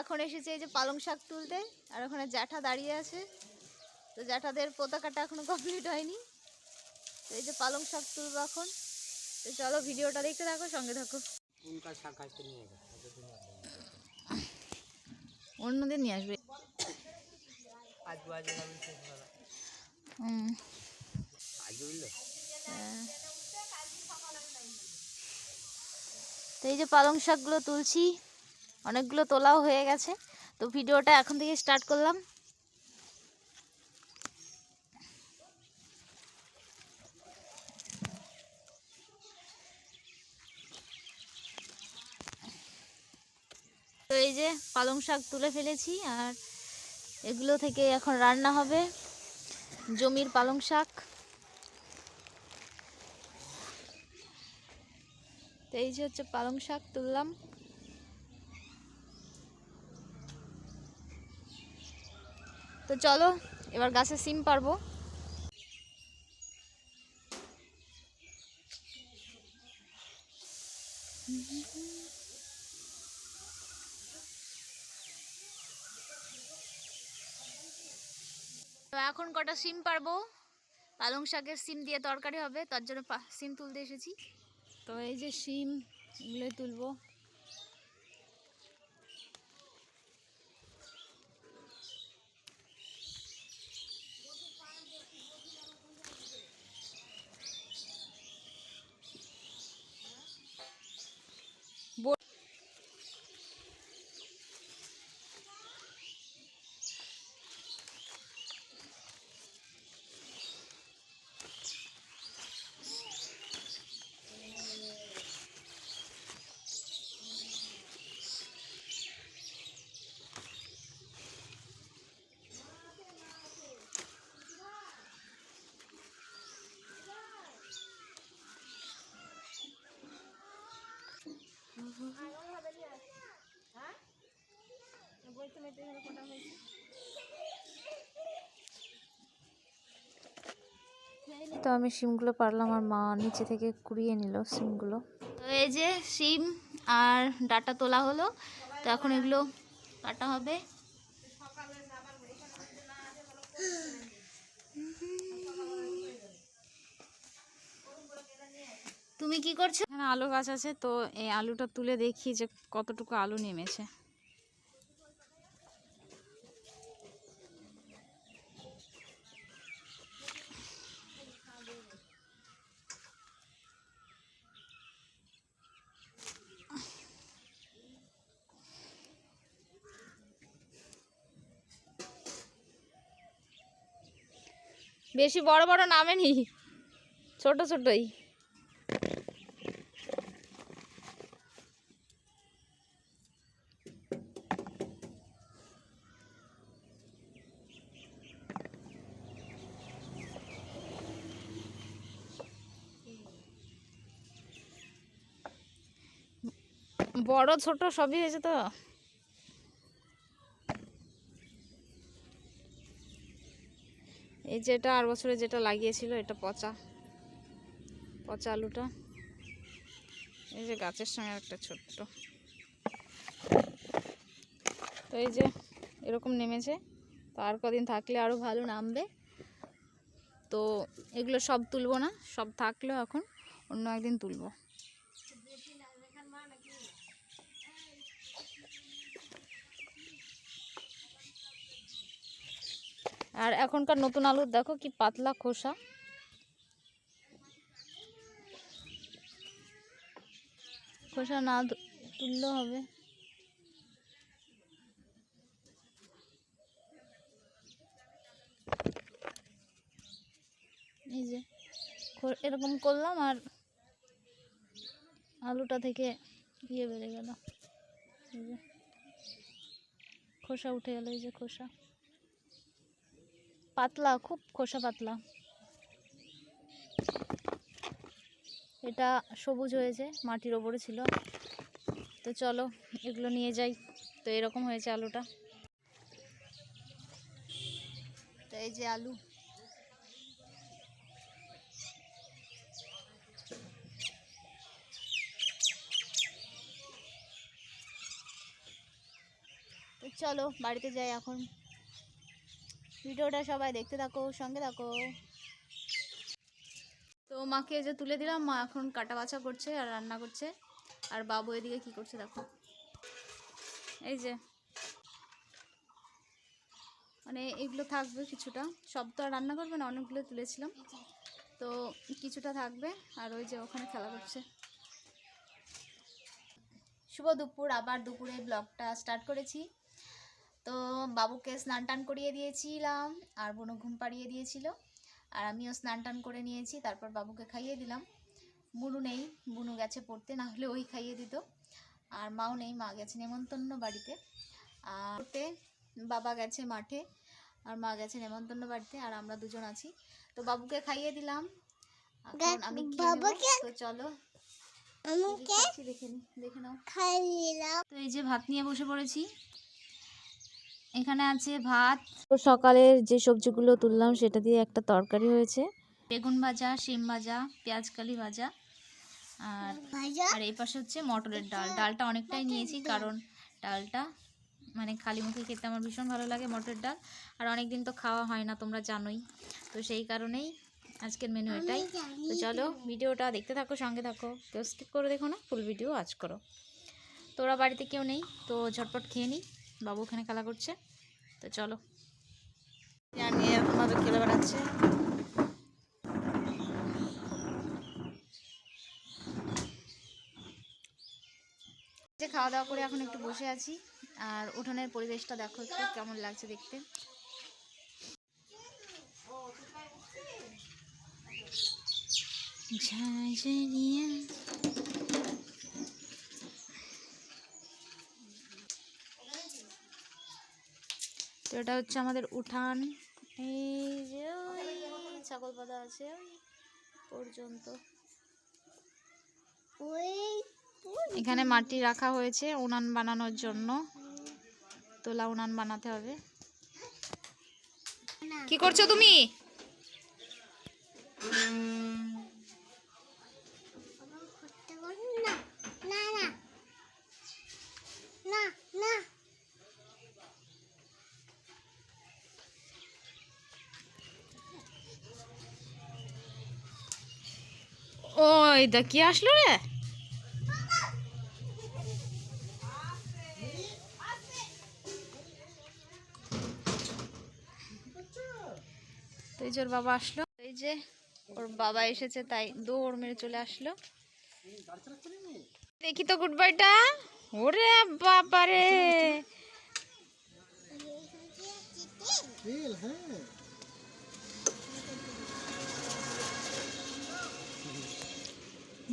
এখন এসেছে এই যে পালং শাক তুলতে আর ওখানে জ্যাঠা দাঁড়িয়ে আছে। তো জ্যাঠাদের পতাকাটা এখনও কমপ্লিট হয়নি। তো এই যে পালং শাক তুলবো এখন। তো চলো ভিডিওটা দেখতে থাকো সঙ্গে থাকো। অন্যদের নিয়ে আসবে। হ্যাঁ। তো এই যে পালং শাকগুলো তুলছি। অনেকগুলো তোলাও হয়ে গেছে। তো ভিডিওটা এখন থেকে স্টার্ট করলাম। তো এই যে পালং শাক তুলে ফেলেছি, আর এগুলো থেকে এখন রান্না হবে জমির পালং শাক। তো এই যে হচ্ছে পালং শাক তুললাম। তো চলো, এবার গাছে সিম পারব তো এখন কটা সিম পারব পালং শাকের সিম দিয়ে তরকারি হবে, তার জন্য সিম তুলতে এসেছি। তো এই যে সিম তুলবো। তো আমি সিমগুলো পারলাম আর মা নিচে থেকে কুড়িয়ে নিল সিমগুলো। তো এই যে সিম আর ডাটা তোলা হলো তো এখন এগুলো কাটা হবে। তুমি কি করছ? এখানে আলু গাছ আছে তো এই আলুটা তুলে দেখি যে কতটুকু আলু নেমেছে। বেশি বড় বড় নামেনি ছোট ছোটই। বড় ছোট সবই হয়েছে তো? এই যেটা আর বছরে যেটা লাগিয়েছিল এটা পচা পচা আলুটা। এই যে গাছের সঙ্গে একটা ছোট্ট। তো এই যে এরকম নেমেছে, তো আর কদিন থাকলে আরও ভালো নামবে। তো এগুলো সব তুলবো না, সব থাকলেও এখন অন্য একদিন তুলবো। আর এখনকার নতুন আলুর দেখো কি পাতলা খোসা। খোসা না তুললে হবে। এই যে এরকম করলাম আর আলুটা থেকে ইয়ে বেড়ে গেল। খোসা উঠে গেল, এই যে খোসা। পাতলা, খুব খোসা পাতলা। এটা সবুজ হয়েছে, মাটির ওপরে ছিল। তো চলো, এগুলো নিয়ে যাই। তো এরকম হয়েছে আলুটা। তো এই যে আলু। চলো, বাড়িতে যাই এখন। ভিডিওটা সবাই দেখতে থাকো, সঙ্গে থাকো। তো মাকে যে তুলে দিলাম, মা এখন কাটা বাছা করছে আর রান্না করছে। আর বাবু এদিকে কি করছে দেখো। এই যে। মানে এগুলো থাকবে কিছুটা। সব তো আর রান্না করবে না, অনেকগুলো তুলেছিলাম। তো কিছুটা থাকবে, আর ওই যে ওখানে খেলা করছে। শুভ দুপুর, আবার দুপুরে ব্লগটা স্টার্ট করেছি। তো বাবুকে স্নান টান করিয়ে দিয়েছিলাম আর বোনও ঘুম পাড়িয়ে দিয়েছিল। আর আমিও স্নান টান করে নিয়েছি তারপর বাবুকে খাইয়ে দিলাম। বুনু নেই বুনু গেছে পড়তে না হলে ওই খাইয়ে দিত। আর মাও নেই মা গেছে নেমন্তন্ন বাড়িতে। আর পড়তে বাবা গেছে মাঠে আর মা গেছে নেমন্তন্ন বাড়িতে আর আমরা দুজন আছি। তো বাবুকে খাইয়ে দিলাম। এখন আমি তো চলো দেখে নি দেখে নাও। তো এই যে ভাত নিয়ে বসে পড়েছি। এখানে আছে ভাত। তো সকালের যে সবজিগুলো তুললাম সেটা দিয়ে একটা তরকারি হয়েছে। বেগুন ভাজা শিম ভাজা পেঁয়াজ কালি ভাজা আর আর এই পাশে হচ্ছে মটরের ডাল। ডালটা অনেকটাই নিয়েছি কারণ ডালটা মানে খালি মুখে খেতে আমার ভীষণ ভালো লাগে মটরের ডাল। আর অনেক দিন তো খাওয়া হয় না তোমরা জানোই। তো সেই কারণেই আজকের মেনু এটাই। তো চলো ভিডিওটা দেখতে থাকো সঙ্গে থাকো। কেউ স্কিপ করে দেখো না ফুল ভিডিও আজ করো। তোরা বাড়িতে কেউ নেই তো ঝটপট খেয়ে নিই বাবু ওখানে খেলা করছে। তো চলো। জানি এরকমভাবে খেলে বেড়াচ্ছে যে খাওয়া দাওয়া করে এখন একটু বসে আছি। আর উঠোনের পরিবেশটা দেখো একটু কেমন লাগছে দেখতে। ঝাঁঝরিয়া তো এটা হচ্ছে আমাদের উঠান। এই যে ওই ছাগল পাতা আছে পর্যন্ত। এখানে মাটি রাখা হয়েছে উনান বানানোর জন্য। তোলা উনান বানাতে হবে। কি করছ তুমি? ওই দা কি আসলো রে? তো ওর বাবা আসলো। এই যে ওর বাবা এসেছে, তাই দৌড় মেরে চলে আসলো। দেখি তো গুড বাইটা ওরে বাবারে। ঝাঁঝরিয়া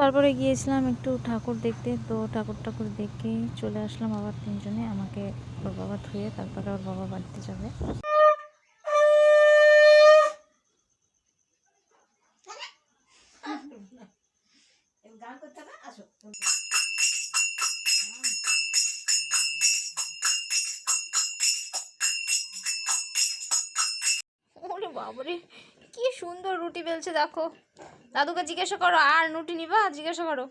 তারপরে গিয়েছিলাম একটু ঠাকুর দেখতে, তো ঠাকুর ঠাকুর দেখে চলে আসলাম আবার তিনজনে, আমাকে ওর বাবা ধুয়ে তারপরে ওর বাবা বাড়িতে যাবে। বাবরে, কি সুন্দর রুটি বেলছে, দেখো। দাদুকে জিজ্ঞাসা করো আর নুটি নিবা? জিজ্ঞাসা করো।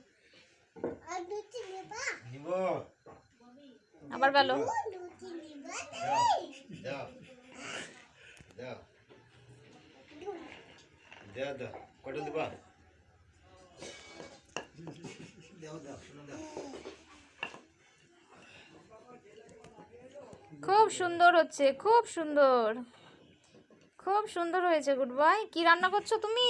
আবার বলো। খুব সুন্দর হচ্ছে খুব সুন্দর। খুব সুন্দর হয়েছে গুড বাই কি রান্না করছ তুমি?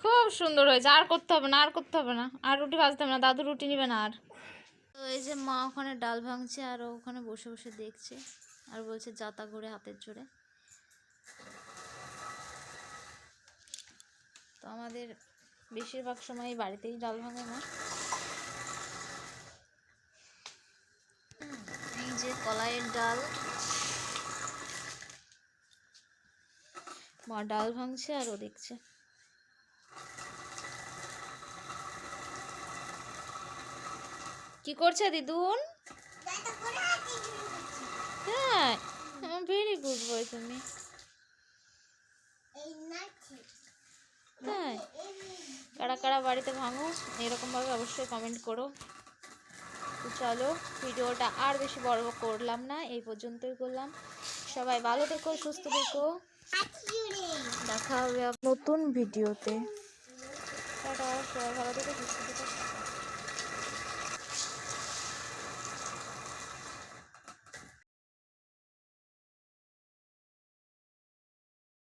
খুব সুন্দর হয়েছে, আর করতে হবে না, আর করতে হবে না। আর রুটি ভাজতে হবে না, দাদু রুটি নিবে না আর। তো এই যে মা ওখানে ডাল ভাঙছে আর ওখানে বসে বসে দেখছে আর বলছে যাতা করে হাতের জোরে। তো আমাদের বেশিরভাগ সময় বাড়িতেই ডাল ভাঙে না এই যে কলাইয়ের ডাল। মা ডাল ভাঙছে আর ও দেখছে। কি করছে দিদুন? হ্যাঁ ভেরি গুড বয় তুমি। তাই কারা কারা বাড়িতে ভাঙো এরকমভাবে অবশ্যই কমেন্ট করো। চলো, ভিডিওটা আর বেশি বড় করলাম না, এই পর্যন্তই করলাম। সবাই ভালো থেকো, সুস্থ থেকো। দেখা হবে নতুন ভিডিওতে। সবাই ভালো থেকো, সুস্থ